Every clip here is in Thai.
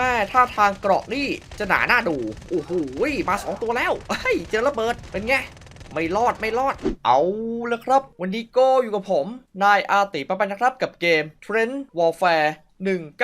แม่ท่าทางเกราะนี่จะหนาหน้าดู โอ้โหมาสองตัวแล้วเฮ้ยเจอระเบิดเป็นไงไม่รอดไม่รอด เอาละครับ วันนี้ก็อยู่กับผม นายอาติปะปันนะครับกับเกม Trend Warfare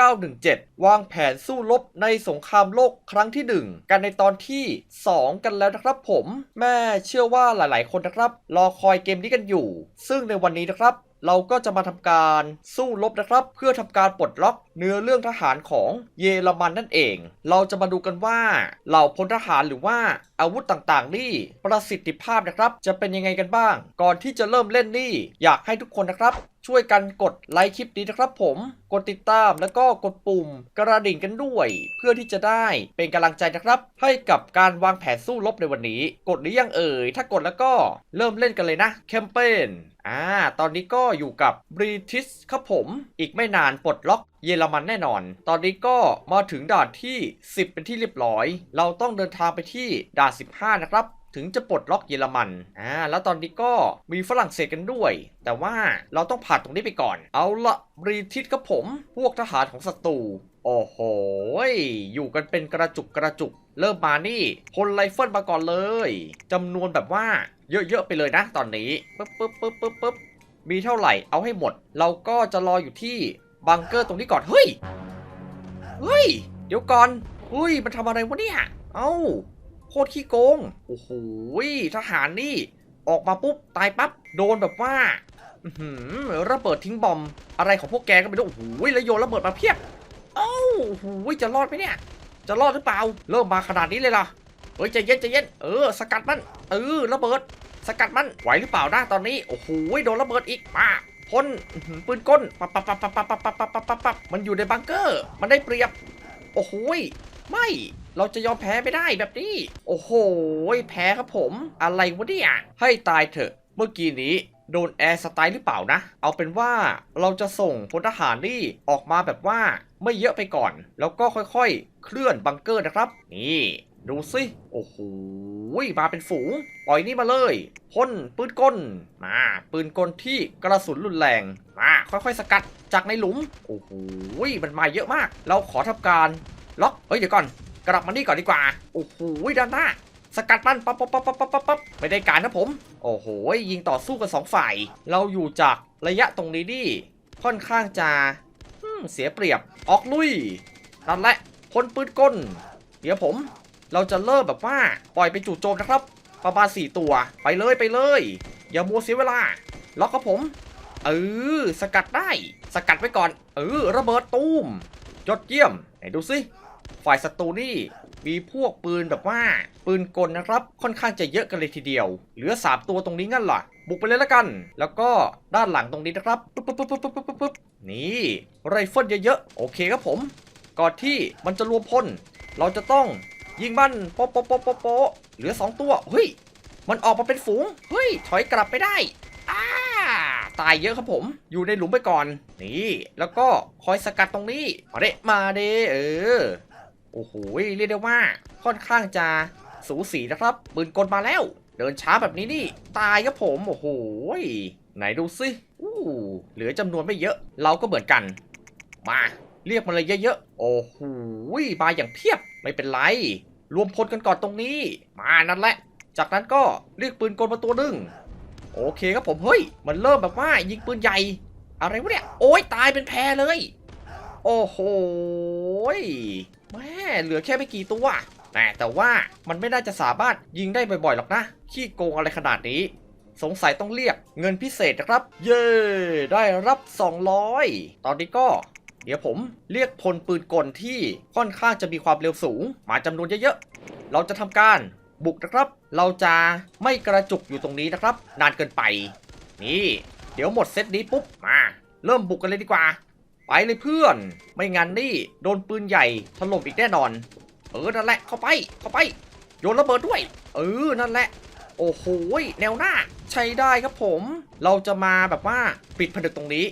1917 วางแผนสู้รบในสงครามโลกครั้งที่ 1 กันในตอนที่ 2 กันแล้วนะครับผม แม่เชื่อว่าหลายๆ คนนะครับ รอคอยเกมนี้กันอยู่ ซึ่งในวันนี้นะครับ เราก็จะมาทำการสู้รบนะครับ เพื่อทำการปลดล็อกเนื้อเรื่องทหารของเยอรมันนั่นเอง เราจะมาดูกันว่าเหล่าพลทหารหรือว่าอาวุธต่างๆ นี่ประสิทธิภาพนะครับ จะเป็นยังไงกันบ้าง ก่อนที่จะเริ่มเล่นนี่ อยากให้ทุกคนนะครับ ช่วยกันกดไลค์คลิปนี้นะครับผม กดติดตามแล้วก็กดปุ่มกระดิ่งกันด้วย เพื่อที่จะได้เป็นกำลังใจนะครับ ให้กับการวางแผนสู้รบในวันนี้ กดหรือยังเอ่ย ถ้ากดแล้วก็เริ่มเล่นกันเลยนะแคมเปญ อ่า ตอนนี้ก็อยู่กับบริทิสครับผม อีกไม่นานปลดล็อกเยอรมันแน่นอน ตอนนี้ก็มาถึงด่านที่ 10 เป็นที่เรียบร้อย เราต้องเดินทางไปที่ด่าน 15 นะครับถึงจะปลดล็อกเยอรมัน อ่า แล้วตอนนี้ก็มีฝรั่งเศสกันด้วย แต่ว่าเราต้องผ่านตรงนี้ไปก่อน เอาละบริทิสครับผม พวกทหารของศัตรู โอ้โห อยู่กันเป็นกระจุกกระจุก เริ่มมานี่พลไรเฟิลมาก่อนเลย จำนวนแบบว่าเยอะๆไปเลยนะตอนนี้ปึ๊บปึ๊บปึ๊บปึ๊บปึ๊บมีเท่าไหร่เอาให้หมด เราก็จะรออยู่ที่บังเกอร์ตรงนี้ก่อน เฮ้ย เฮ้ย เดี๋ยวก่อนเฮ้ย มันทำอะไรวะเนี่ย เอ้า โคตรขี้โกง โอ้โห ทหารนี่ ออกมาปุ๊บ ตายปั๊บ โดนแบบว่าอืระเบิดทิ้งบอม อะไรของพวกแกก็ไม่รู้ โอ้โห แล้วโยนระเบิดมาเพียบ เอ้าโอ้โหจะรอดไหมเนี่ย จะรอดหรือเปล่า เริ่มมาขนาดนี้เลยล่ะเฮ้ยใจเย็นใจเย็น เออ สกัดมัน เออ ระเบิด สกัดมัน ไหวหรือเปล่านะตอนนี้ โอ้โห โดนระเบิดอีกมาพ่นปืนก้นปับปับปับปับปับปับปับปับปับปับปับมันอยู่ในบังเกอร์ มันได้เปรียบ โอ้โหยไม่ เราจะยอมแพ้ไม่ได้แบบนี้ โอ้โห แพ้ครับผม อะไรวะเนี่ย ให้ตายเถอะ เมื่อกี้นี้ โดนแอร์สไตล์หรือเปล่านะ เอาเป็นว่าเราจะส่งพลทหารนี่ออกมาแบบว่าไม่เยอะไปก่อน แล้วก็ค่อยๆ เคลื่อนบังเกอร์นะครับ นี่ดูสิ โอ้โห มาเป็นฝูง ปล่อยนี่มาเลยพ่นปืนกล มา ปืนกลที่กระสุนรุนแรง มา ค่อยๆ สกัดจากในหลุม โอ้โห มันมาเยอะมาก เราขอทำการล็อก เฮ้ย เดี๋ยวก่อน กลับมานี่ก่อนดีกว่า โอ้โห ด้านหน้า สกัดมันปั๊บปั๊บปั๊บปั๊บปั๊บปั๊บปั๊บไม่ได้การนะผม โอ้โห ยิงต่อสู้กันสองฝ่าย เราอยู่จากระยะตรงนี้นี่ค่อนข้างจะเสียเปรียบ ออกลุยนั่นแหละพลปืนกลเดี๋ยวผม เราจะเริ่มแบบว่าปล่อยไปจู่โจมนะครับ ประมาณ4ตัว ไปเลยไปเลย อย่ามัวเสียเวลา ล็อกครับผม เออ สกัดได้ สกัดไว้ก่อน เออ ระเบิดตูม ยอดเยี่ยม ไหนดูสิ ฝ่ายศัตรูนี่ มีพวกปืนแบบว่า ปืนกลนะครับ ค่อนข้างจะเยอะกันเลยทีเดียว เหลือ3ตัวตรงนี้งั้นเหรอบุกไปเลยละกัน แล้วก็ด้านหลังตรงนี้นะครับปึ๊บปึ๊บปึ๊บปึ๊บปึ๊บปึ๊บปึ๊บนี่ไรเฟิลเยอะๆ โอเคครับผม ก่อนที่มันจะรวมพล เราจะต้องยิงมันโป๊ะโป๊ะโป๊ะโป๊ะเหลือ2ตัว เฮ้ย มันออกมาเป็นฝูง เฮ้ย ถอยกลับไปได้อ้าตายเยอะครับผม อยู่ในหลุมไปก่อน นี่ แล้วก็คอยสกัดตรงนี้ มาเดมาเดเออ โอ้โหเรียกได้ว่าค่อนข้างจะสูสีนะครับปืนกลมาแล้ว เดินช้าแบบนี้นี่ตายครับผมโอ้โหไหนดูสิอู้เหลือจำนวนไม่เยอะ เราก็เหมือนกัน มาเรียกมาเลยเยอะๆ โอ้โหมาอย่างเพียบ ไม่เป็นไร รวมพลกันก่อนตรงนี้ มานั่นแหละ จากนั้นก็เรียกปืนกลมาตัวหนึ่ง โอเคครับผม เฮ้ย มันเริ่มแบบว่ายิงปืนใหญ่ อะไรวะเนี่ย โอ้ยตายเป็นแพเลย โอ้โห แม่เหลือแค่ไม่กี่ตัวแต่แต่ว่ามันไม่น่าจะสามารถยิงได้บ่อยๆหรอกนะ ขี้โกงอะไรขนาดนี้ สงสัยต้องเรียกเงินพิเศษนะครับ เย้ได้รับ 200 ตอนนี้ก็ เดี๋ยวผมเรียกพลปืนกลที่ค่อนข้างจะมีความเร็วสูง มาจำนวนเยอะๆ เราจะทำการบุกนะครับ เราจะไม่กระจุกอยู่ตรงนี้นะครับ นานเกินไป นี่ เดี๋ยวหมดเซตนี้ปุ๊บมา เริ่มบุกกันเลยดีกว่า ไปเลยเพื่อน ไม่งั้นนี่โดนปืนใหญ่ถล่มอีกแน่นอน เออ นั่นแหละ เข้าไป เข้าไป โยนระเบิดด้วย เออ นั่นแหละ โอ้โห แนวหน้า ใช้ได้ครับผม เราจะมาแบบว่าปิดผนึกตรงนี้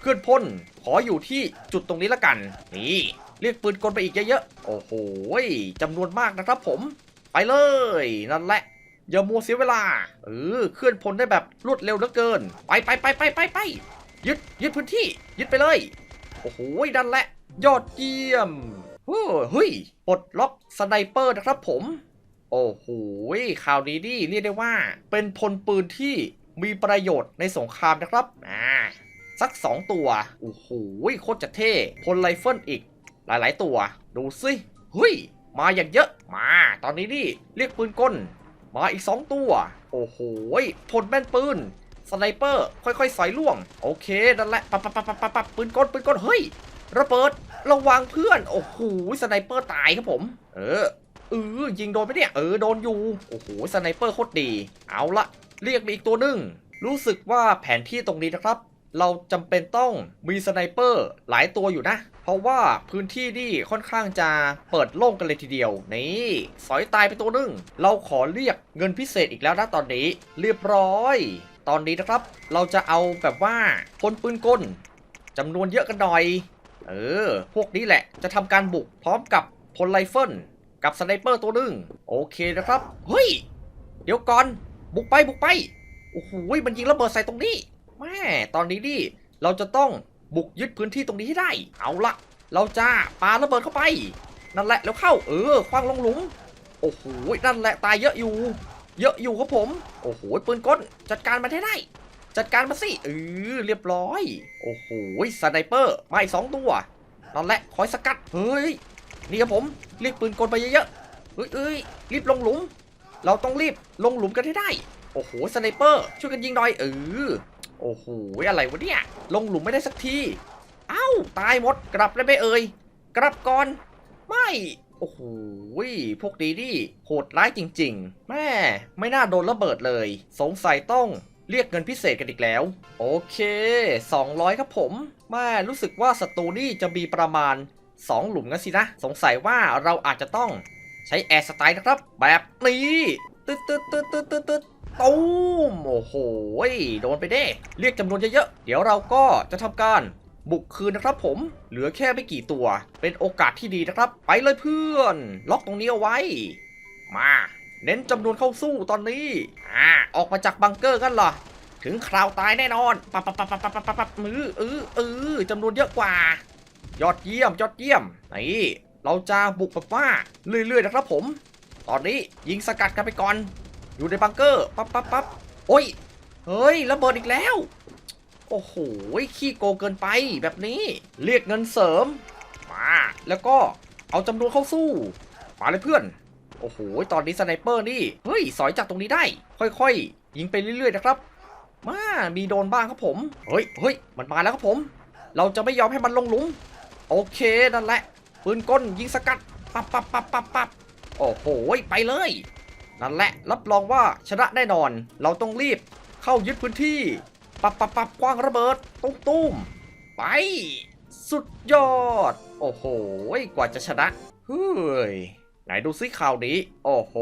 เคลื่อนพ่น ขออยู่ที่จุดตรงนี้ละกัน นี่ เรียกปืนกลไปอีกเยอะๆ โอ้โหจำนวนมากนะครับผม ไปเลย นั่นแหละ อย่ามัวเสียเวลา เออ เคลื่อนพลได้แบบรวดเร็วเหลือเกิน ไปไปไปไปไปไปยึดยึดพื้นที่ ยึดไปเลย โอ้โหดันแหละ ยอดเยี่ยมเฮ้ยเฮ้ยปลดล็อกสไนเปอร์นะครับผม โอ้โหข่าวนี้นี่เรียกได้ว่า เป็นพลปืนที่มีประโยชน์ในสงครามนะครับ อ่า สัก 2 ตัว โอ้โหโคตรจะเท่พลไรเฟิลอีก หลายๆ ตัว ดูสิเฮ้ย มาอย่างเยอะ มา ตอนนี้นี่ เรียกปืนกล มาอีก 2 ตัว โอ้โหพลแม่นปืน สไนเปอร์ค่อยๆใส่ล่วง โอเคนั่นแหละปับปับปับปับปับปับปืนกลปืนกลเฮ้ยระเบิดระวังเพื่อน โอ้โหสไนเปอร์ตายครับผม เออเออยิงโดนไปเนี่ยเออโดนอยู่โอ้โหสไนเปอร์โคตรดี เอาละเรียกมีอีกตัวหนึ่งรู้สึกว่าแผนที่ตรงนี้นะครับ เราจำเป็นต้องมีสไนเปอร์หลายตัวอยู่นะ เพราะว่าพื้นที่นี่ค่อนข้างจะเปิดโล่งกันเลยทีเดียว นี่สอยตายไปตัวหนึ่งเราขอเรียกเงินพิเศษอีกแล้วนะตอนนี้ เรียบร้อย ตอนนี้นะครับ เราจะเอาแบบว่าพลปืนกลจำนวนเยอะกันหน่อย เออ พวกนี้แหละจะทำการบุกพร้อมกับพลไรเฟิลกับสไนเปอร์ตัวหนึ่งโอเคนะครับ เฮ้ย เดี๋ยวก่อน บุกไปบุกไป โอ้โห มันยิงระเบิดใส่ตรงนี้ แม่ตอนนี้ดิเราจะต้องบุกยึดพื้นที่ตรงนี้ให้ได้ เอาละ เราจะปาระเบิดเข้าไป นั่นแหละแล้วเข้า เออ คว้างลงหลุม โอ้โห นั่นแหละตายเยอะอยู่ เยอะอยู่ครับผม โอ้โหปืนกลจัดการมันให้ได้ จัดการมาสิเออเรียบร้อย โอ้โหสไนเปอร์มาอีกสองตัวนั่นแหละคอยสกัดเฮ้ยนี่ครับผมเรียกปืนกลไปเยอะๆเอ้ยเอ้ยรีบลงหลุม เราต้องรีบลงหลุมกันให้ได้ โอ้โหสไนเปอร์ช่วยกันยิงหน่อยเออโอ้โหอะไรวะเนี่ยลงหลุมไม่ได้สักทีเอ้าตายหมดกลับได้ไหมเอ่ยกลับก่อน ไม่ โอ้โหพวกนี้นี่โหดร้ายจริง ๆ แม่ ไม่น่าโดนระเบิดเลย สงสัยต้องเรียกเงินพิเศษกันอีกแล้ว โอเค 200 ครับผมแม่รู้สึกว่าศัตรูนี่จะมีประมาณ 2 หลุมกันสินะ สงสัยว่าเราอาจจะต้องใช้แอร์สไตล์นะครับ แบบนี้ตึ๊ดตึ๊ดตึ๊ดตึ๊ดตึ๊ดตึ๊ดตูมโอ้โห โดนไปเด้ เรียกจำนวนเยอะๆ เดี๋ยวเราก็จะทำการ บุกคืนนะครับผม เหลือแค่ไม่กี่ตัว เป็นโอกาสที่ดีนะครับ ไปเลยเพื่อน ล็อกตรงนี้เอาไว้ มา เน้นจำนวนเข้าสู้ตอนนี้ อ่า ออกมาจากบังเกอร์กันเหรอ ถึงคราวตายแน่นอนปั๊บปั๊บปั๊บปั๊บปั๊บปับปับมือเออเออจำนวนเยอะกว่า ยอดเยี่ยม ยอดเยี่ยม นี่ เราจะบุกแบบว่าเรื่อยๆนะครับผม ตอนนี้ยิงสกัดกันไปก่อน อยู่ในบังเกอร์ ปั๊บปั๊บปั๊บโอ้ย เฮ้ย ระเบิดอีกแล้ว โอ้โหขี้โกงเกินไปแบบนี้ เรียกเงินเสริม มา แล้วก็เอาจำนวนเข้าสู้ มาเลยเพื่อน โอ้โห ตอนนี้สไนเปอร์นี่ เฮ้ย สอยจากตรงนี้ได้ ค่อยๆ ยิงไปเรื่อยๆนะครับ มา มีโดนบ้างครับผม เฮ้ยเฮ้ยมันมาแล้วครับผม เราจะไม่ยอมให้มันลงหลุม โอเค นั่นแหละ ปืนกลยิงสกัด ปับปับปับปับปับโอ้โห ไปเลย นั่นแหละ รับรองว่าชนะแน่นอน เราต้องรีบเข้ายึดพื้นที่ ปับปับปับคว้างระเบิด ตุ้มตุ้มไป สุดยอด โอ้โห กว่าจะชนะ เฮ้ย ไหนดูซิข่าวนี้ โอ้โห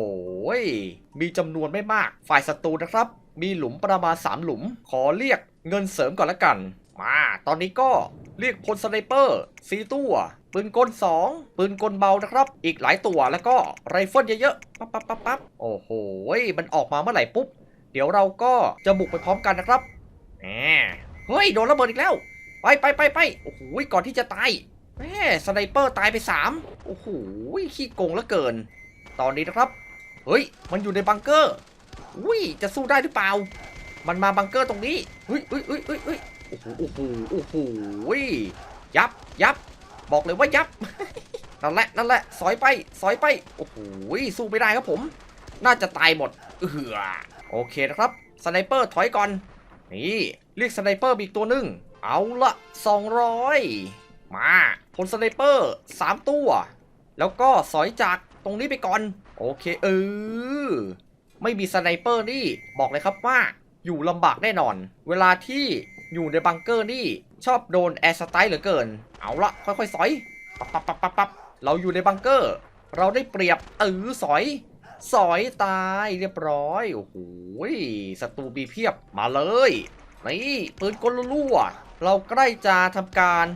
มีจำนวนไม่มาก ฝ่ายศัตรูนะครับ มีหลุมประมาณ 3 หลุม ขอเรียกเงินเสริมก่อนละกัน มา ตอนนี้ก็เรียกพลสไนเปอร์สีตัว ปืนกล 2 ปืนกลเบานะครับ อีกหลายตัว แล้วก็ไรเฟิลเยอะๆ ปั๊บปั๊บปั๊บปั๊บโอ้โห มันออกมาเมื่อไหร่ปุ๊บ เดี๋ยวเราก็จะบุกไปพร้อมกันนะครับ แหมเฮ้ยโดนระเบิดอีกแล้ว ไปไปไปไปโอ้โหก่อนที่จะตายแม่สไนเปอร์ตายไป3โอ้โหขี้โกงเหลือเกิน ตอนนี้นะครับ เฮ้ย มันอยู่ในบังเกอร์อุ้ยจะสู้ได้หรือเปล่า มันมาบังเกอร์ตรงนี้เฮ้ยเฮ้ยเฮ้ยเฮ้ยเฮ้ยโอ้โหโอ้โหโอ้โหยับยับบอกเลยว่ายับนั่นแหละนั่นแหละสอยไปสอยไปโอ้โหสู้ไม่ได้ครับผม น่าจะตายหมดเออโอเคนะครับสไนเปอร์ถอยก่อน นี่เรียกสไนเปอร์อีกตัวหนึ่งเอาละ200 มาพลสไนเปอร์3ตัว แล้วก็สอยจากตรงนี้ไปก่อน โอเคเออไม่มีสไนเปอร์นี่บอกเลยครับว่า อยู่ลำบากแน่นอน เวลาที่อยู่ในบังเกอร์นี่ ชอบโดนแอร์สไตล์เหลือเกิน เอาละค่อยๆ สอย ปับปับปับปับปับเราอยู่ในบังเกอร์ เราได้เปรียบเออสอย สอยตายเรียบร้อย โอ้โหศัตรูมีเพียบมาเลย นี่ปืนกลลั่วเราใกล้จะทำการ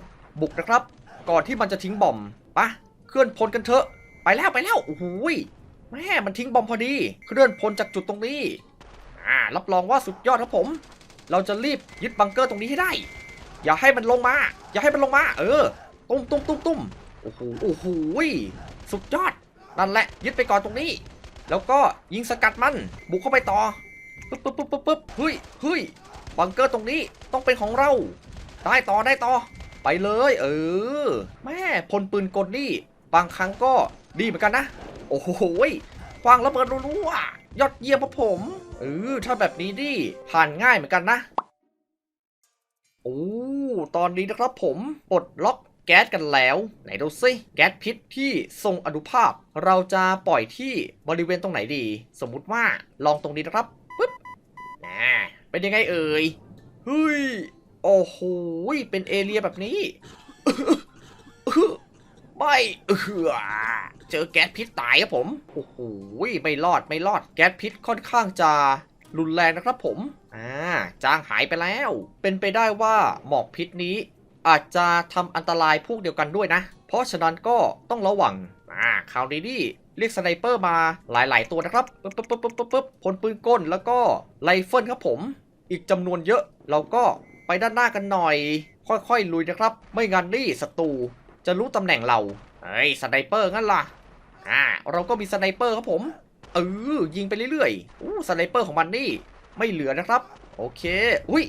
บุกนะครับ ก่อนที่มันจะทิ้งบอมปะเคลื่อนพลกันเถอะ ไปแล้วไปแล้วโอ้โหแม่มันทิ้งบอมพอดี เคลื่อนพลจากจุดตรงนี้อ่ารับรองว่าสุดยอดครับผม เราจะรีบยึดบังเกอร์ตรงนี้ให้ได้ อย่าให้มันลงมา อย่าให้มันลงมา เออ ตุ้มตุ้มตุ้มตุ้มโอ้โหโอ้โหสุดยอดนั่นแหละยึดไปก่อนตรงนี้ แล้วก็ยิงสกัดมัน บุกเข้าไปต่อปึ๊บปึ๊บปึ๊บปึ๊บปึ๊บเฮ้ยเฮ้ยบังเกอร์ตรงนี้ต้องเป็นของเรา ได้ต่อได้ต่อ ไปเลย เออ แม่พลปืนกลนี่ บางครั้งก็ดีเหมือนกันนะ โอ้โหควางระเบิดรัวๆยอดเยี่ยมครับผมเออถ้าแบบนี้ดิผ่านง่ายเหมือนกันนะโอ้ตอนนี้นะครับผมปลดล็อก แก๊สกันแล้ว ไหนดูซิแก๊สพิษที่ทรงอนุภาพ เราจะปล่อยที่บริเวณตรงไหนดี สมมุติว่าลองตรงนี้นะครับปึ๊บนะเป็นยังไงเอ่ยเฮ้ยโอ้โหเป็นเอเรียแบบนี้ไม่เออเจอแก๊สพิษตายครับผมโอ้โหไม่รอดไม่รอดแก๊สพิษค่อนข้างจะรุนแรงนะครับผม อ่า จางหายไปแล้ว เป็นไปได้ว่าหมอกพิษนี้ อาจจะทำอันตรายพวกเดียวกันด้วยนะ เพราะฉะนั้นก็ต้องระวัง อ่าคราวนี้นี่เรียกสไนเปอร์มาหลาย ๆ ตัวนะครับปึ๊บปึ๊บปึ๊บปึ๊บปึ๊บปึ๊บพลปืนก้นแล้วก็ไรเฟิลครับผม อีกจำนวนเยอะ เราก็ไปด้านหน้ากันหน่อย ค่อย ๆ ลุยนะครับ ไม่งั้นนี่ศัตรูจะรู้ตำแหน่งเราเฮ้ยสไนเปอร์งั้นล่ะ อ่า เราก็มีสไนเปอร์ครับผม เออ ยิงไปเรื่อยๆอู้สไนเปอร์ของมันนี่ ไม่เหลือนะครับ โอเค อุ้ย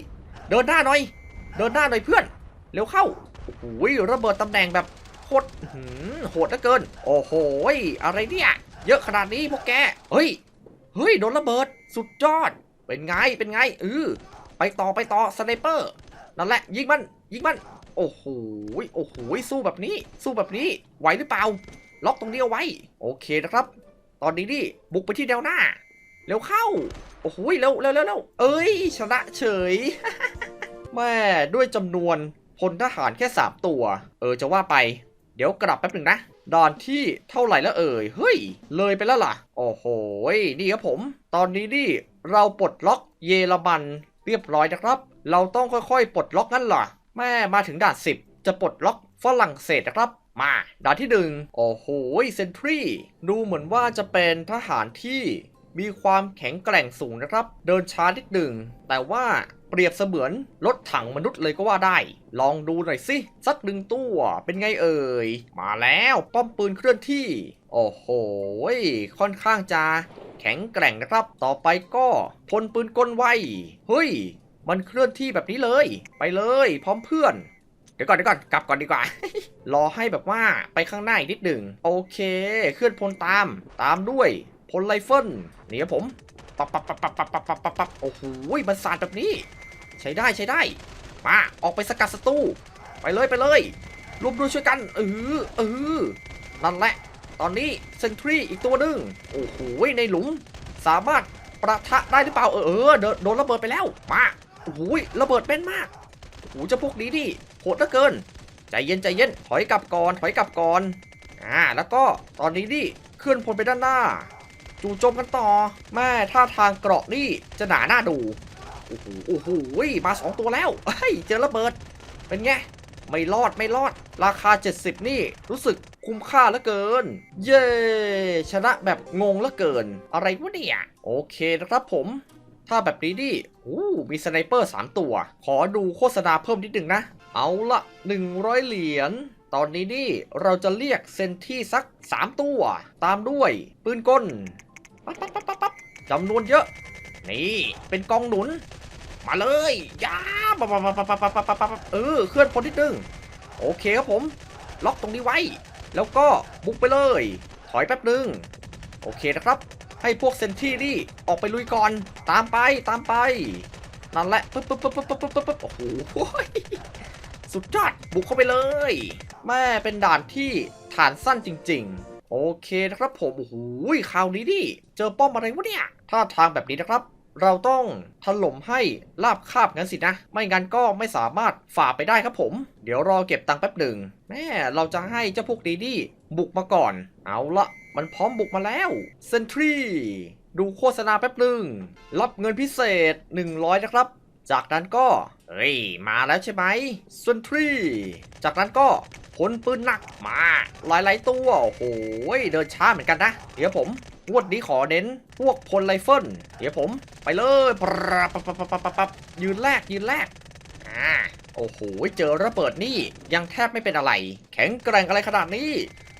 เดินหน้าหน่อย เดินหน้าหน่อยเพื่อน เร็วเข้าโอ้โหระเบิดตำแหน่งแบบโคตรหืมโหดเหลือเกิน โอ้โหอะไรเนี่ยเยอะขนาดนี้พวกแก เฮ้ย เฮ้ย โดนระเบิด สุดยอด เป็นไง เป็นไงเออไปต่อ ไปต่อ สไนเปอร์ นั่นแหละ ยิงมัน ยิงมัน โอ้โห โอ้โห สู้แบบนี้ สู้แบบนี้ ไหวหรือเปล่า ล็อกตรงนี้เอาไว้ โอเคนะครับ ตอนนี้นี่ บุกไปที่แนวหน้า เร็วเข้า โอ้โห เร็วเร็วเร็วเร็วเอ้ย ชนะเฉย แม่ด้วยจำนวน พลทหารแค่ 3 ตัว เออจะว่าไป เดี๋ยวกลับแป๊บหนึ่งนะด่านที่เท่าไหร่แล้วเอ่ย เฮ้ย เลยไปแล้วล่ะ โอ้โห นี่ครับผม ตอนนี้นี่เราปลดล็อกเยอรมันเรียบร้อยนะครับ เราต้องค่อยๆ ปลดล็อกงั้นเหรอแม่มาถึงด่าน 10 จะปลดล็อกฝรั่งเศสนะครับ มาด่านที่หนึ่งโอ้โห เซนทรีดูเหมือนว่าจะเป็นทหารที่มีความแข็งแกร่งสูงนะครับ เดินช้านิดหนึ่ง แต่ว่า เปรียบเสมือนรถถังมนุษย์เลยก็ว่าได้ ลองดูหน่อยสิสักหนึ่งตัวเป็นไงเอ่ย มาแล้วป้อมปืนเคลื่อนที่ โอ้โห ค่อนข้างจะแข็งแกร่งนะครับต่อไปก็พลปืนกลไวเฮ้ย มันเคลื่อนที่แบบนี้เลย ไปเลย พร้อมเพื่อนเดี๋ยวก่อนเดี๋ยวก่อนกลับก่อนดีกว่า รอให้แบบว่าไปข้างหน้าอีกนิดหนึ่งโอเค เคลื่อนพลตามตามด้วยพลไรเฟิลนี่ครับผมปับปับปับปับปับปับปับปับปับโอ้โหมันสาดแบบนี้ ใช้ได้ใช้ได้ มาออกไปสกัดศัตรูไปเลยไปเลยรวมด้วยช่วยกันเออเออนั่นแหละ ตอนนี้เซนทรีอีกตัวหนึ่งโอ้โหในหลุมสามารถประทะได้หรือเปล่าเออเออโดนโดนระเบิดไปแล้วมาโอ้โหระเบิดเป็นมากโอ้โหเจ้าพวกนี้ดิโหดเหลือเกินใจเย็นใจเย็นถอยกลับก่อนถอยกลับก่อนอ่าแล้วก็ตอนนี้ดิเคลื่อนพลไปด้านหน้าจู่โจมกันต่อแม่ท่าทางเกราะนี่จะหนาหน้าดู โอ้โหโอ้โหมาสองตัวแล้วเฮ้ยเจอระเบิด เป็นไง ไม่รอดไม่รอด ราคา 70 นี่ รู้สึกคุ้มค่าเหลือเกิน เย้ชนะแบบงงเหลือเกิน อะไรวะเนี่ย โอเคนะครับผม ถ้าแบบนี้ดิอู้มีสไนเปอร์ 3 ตัว ขอดูโฆษณาเพิ่มนิดนึงนะ เอาละ100 เหรียญตอนนี้นี่เราจะเรียกเซนที่สัก 3 ตัว ตามด้วย ปืนกลปั๊บปั๊บปั๊บปั๊บจำนวนเยอะ นี่ เป็นกองหนุน มาเลยย่าปับปับปะปะปะปะปัเออ เคลื่อนพลนิดนึง โอเคครับผม ล็อกตรงนี้ไว้ แล้วก็บุกไปเลย ถอยแป๊บนึง โอเคนะครับ ให้พวกเซนที่นี่ออกไปลุยก่อน ตามไป ตามไป นั่นแหละ ปึ๊บปึ๊บปึ๊บปึ๊บปึ๊บปึ๊บปึ๊บโอ้โห สุดยอด บุกเข้าไปเลย แม่เป็นด่านที่ฐานสั้นจริง ๆโอเคนะครับผม โอ้โหคราวนี้ดิ เจอป้อมอะไรวะเนี่ย ท่าทางแบบนี้นะครับ เราต้องถล่มให้ลาบคาบงั้นสินะ ไม่งั้นก็ไม่สามารถฝ่าไปได้ครับผม เดี๋ยวรอเก็บตังค์แป๊บหนึ่งแม่เราจะให้เจ้าพวกดีดีบุกมาก่อน เอาละมันพร้อมบุกมาแล้วเซนทรีดูโฆษณาแป๊บหนึ่งรับเงินพิเศษ 100 นะครับ จากนั้นก็ เฮ้ย มาแล้วใช่ไหมเซนทรีจากนั้นก็พลปืนหนักมา หลายๆตัวโอ้โหเดินช้าเหมือนกันนะ เดี๋ยวผม วันนี้ขอเน้นพวกพลไรเฟิลเดี๋ยวผมไปเลยปรับปรับปรับปรับบยืนแรกยืนแรกอ่าโอ้โหเจอระเบิดนี่ยังแทบไม่เป็นอะไร แข็งแกร่งอะไรขนาดนี้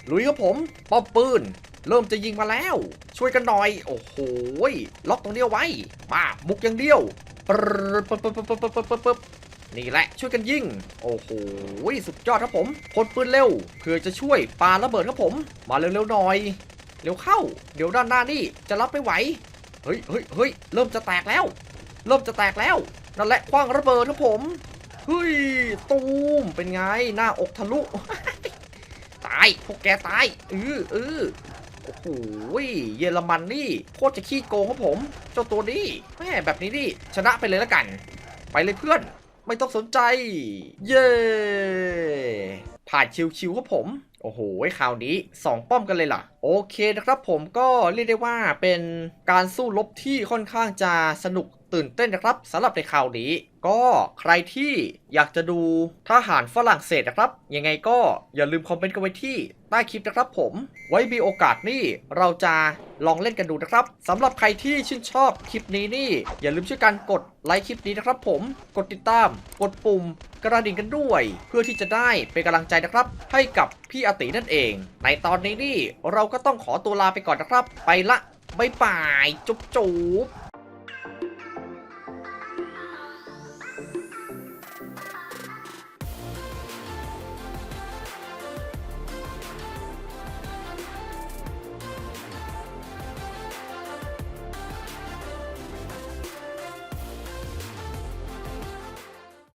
ลุยกับผมป้อมปืน เริ่มจะยิงมาแล้ว ช่วยกันหน่อย โอ้โหล็อกตรงเดียวไว้มาบุกอย่างเดียวปบปบปบปบนี่แหละช่วยกันยิง โอ้โหสุดยอดครับผมพลปืนเร็วเพื่อจะช่วยปาระเบิดครับผม มาเร็วๆหน่อย เร็วเข้า เดี๋ยวด้านหน้านี่จะรับไม่ไหว เฮ้ยเฮ้ยเฮ้ยเริ่มจะแตกแล้ว เริ่มจะแตกแล้ว นั่นแหละคว้างระเบิดครับผม เฮ้ย ตูม เป็นไง หน้าอกทะลุ ตาย พวกแกตายเออเออโอ้โห เยอรมันนี่โคตรจะขี้โกงครับผม เจ้าตัวนี้แม่แบบนี้นี่ ชนะไปเลยละกัน ไปเลยเพื่อน ไม่ต้องสนใจ เย้ ผ่านชิวๆครับผม โอ้โหคราวนี้ 2 ป้อมกันเลยล่ะ โอเคนะครับผมก็เรียกได้ว่าเป็นการสู้รบที่ค่อนข้างจะสนุกตื่นเต้นนะครับสำหรับในคราวนี้ ก็ใครที่อยากจะดูทหารฝรั่งเศสนะครับ ยังไงก็อย่าลืมคอมเมนต์กันไว้ที่ ต้คลิปนะครับผม ไว้มีโอกาสนี่เราจะลองเล่นกันดูนะครับสำหรับใครที่ชื่นชอบคลิปนี้นี่ อย่าลืมช่วยกันกดไลค์คลิปนี้นะครับผมกดติดตาม กดปุ่มกระดิ่งกันด้วย เพื่อที่จะได้เป็นกำลังใจนะครับ ให้กับพี่อตินั่นเอง ในตอนนี้นี่เราก็ต้องขอตัวลาไปก่อนนะครับ ไปละบายบายจุ๊บจุ๊บ